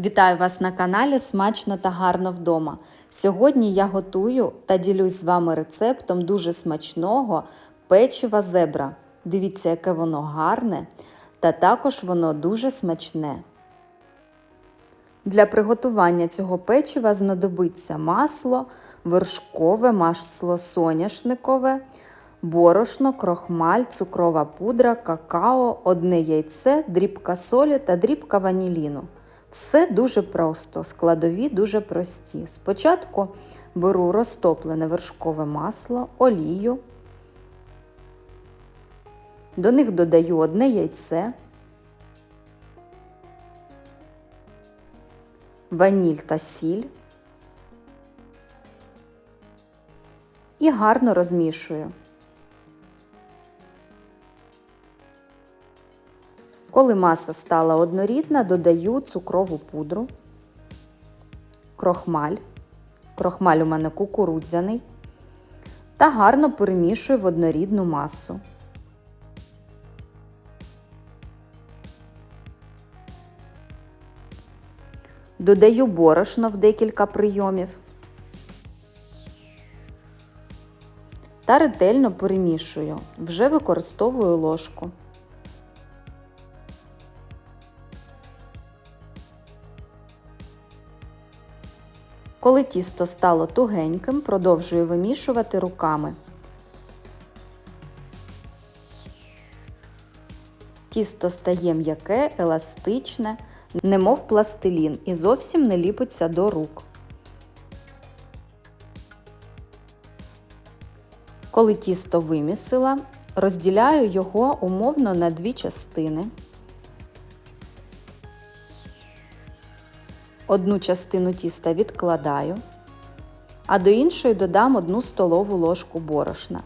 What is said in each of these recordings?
Вітаю вас на каналі Смачно та гарно вдома. Сьогодні я готую та ділюсь з вами рецептом дуже смачного печива зебра. Дивіться, яке воно гарне, та також воно дуже смачне. Для приготування цього печива знадобиться масло, вершкове, масло соняшникове, борошно, крохмаль, цукрова пудра, какао, одне яйце, дрібка солі та дрібка ваніліну. Все дуже просто, складові дуже прості. Спочатку беру розтоплене вершкове масло, олію, до них додаю одне яйце, ваніль та сіль і гарно розмішую. Коли маса стала однорідна, додаю цукрову пудру, крохмаль, крохмаль у мене кукурудзяний, та гарно перемішую в однорідну масу. Додаю борошно в декілька прийомів та ретельно перемішую, вже використовую ложку. Коли тісто стало тугеньким, продовжую вимішувати руками. Тісто стає м'яке, еластичне, немов пластилін і зовсім не ліпиться до рук. Коли тісто вимісила, розділяю його умовно на дві частини. Одну частину тіста відкладаю, а до іншої додам одну столову ложку борошна.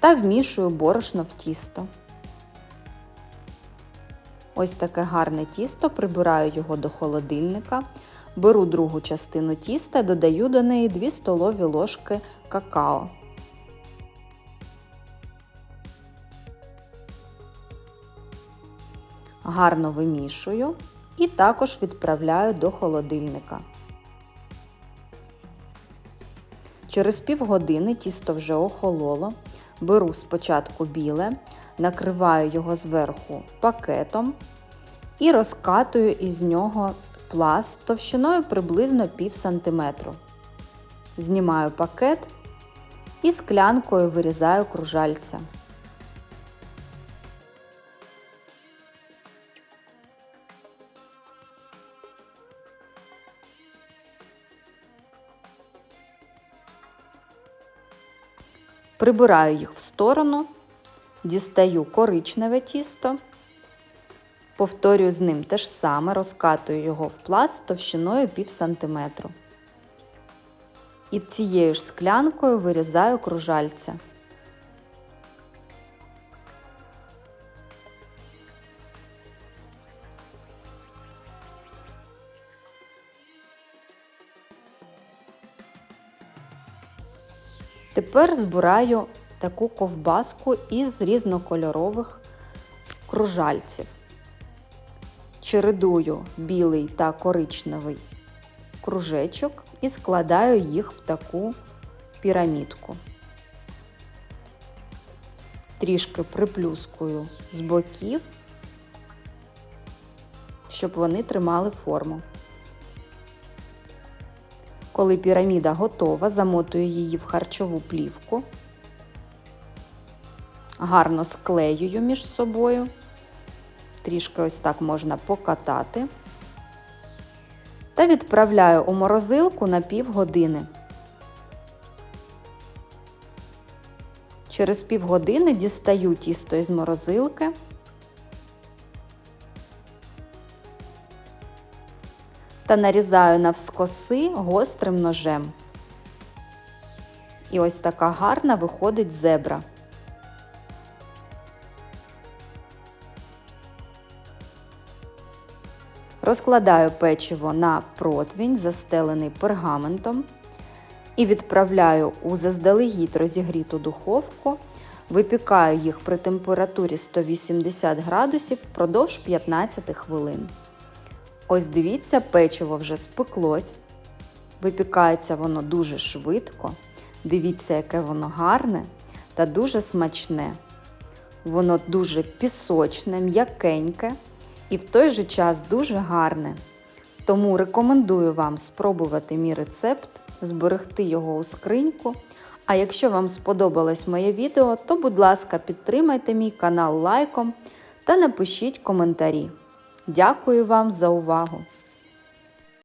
Та вмішую борошно в тісто. Ось таке гарне тісто, прибираю його до холодильника, беру другу частину тіста, додаю до неї 2 столові ложки какао. Гарно вимішую і також відправляю до холодильника. Через півгодини тісто вже охололо. Беру спочатку біле, накриваю його зверху пакетом і розкатую із нього пласт товщиною приблизно пів сантиметру. Знімаю пакет і склянкою вирізаю кружальця. Прибираю їх в сторону, дістаю коричневе тісто, повторюю з ним те ж саме, розкатую його в пласт товщиною пів сантиметру. І цією ж склянкою вирізаю кружальця. Тепер збираю таку ковбаску із різнокольорових кружальців. Чередую білий та коричневий кружечок і складаю їх в таку пірамідку. Трішки приплюскую з боків, щоб вони тримали форму. Коли піраміда готова, замотую її в харчову плівку, гарно склеюю між собою, трішки ось так можна покатати та відправляю у морозилку на півгодини. Через півгодини дістаю тісто із морозилки. Та нарізаю навскоси гострим ножем. І ось така гарна виходить зебра. Розкладаю печиво на противінь, застелений пергаментом, і відправляю у заздалегідь розігріту духовку Випікаю їх при температурі 180 градусів впродовж 15 хвилин. Ось дивіться, печиво вже спеклось. Випікається воно дуже швидко. Дивіться, яке воно гарне та дуже смачне. Воно дуже пісочне, м'якеньке і в той же час дуже гарне. Тому рекомендую вам спробувати мій рецепт, зберегти його у скриньку. А якщо вам сподобалось моє відео, то будь ласка, підтримайте мій канал лайком та напишіть коментарі. Дякую вам за увагу!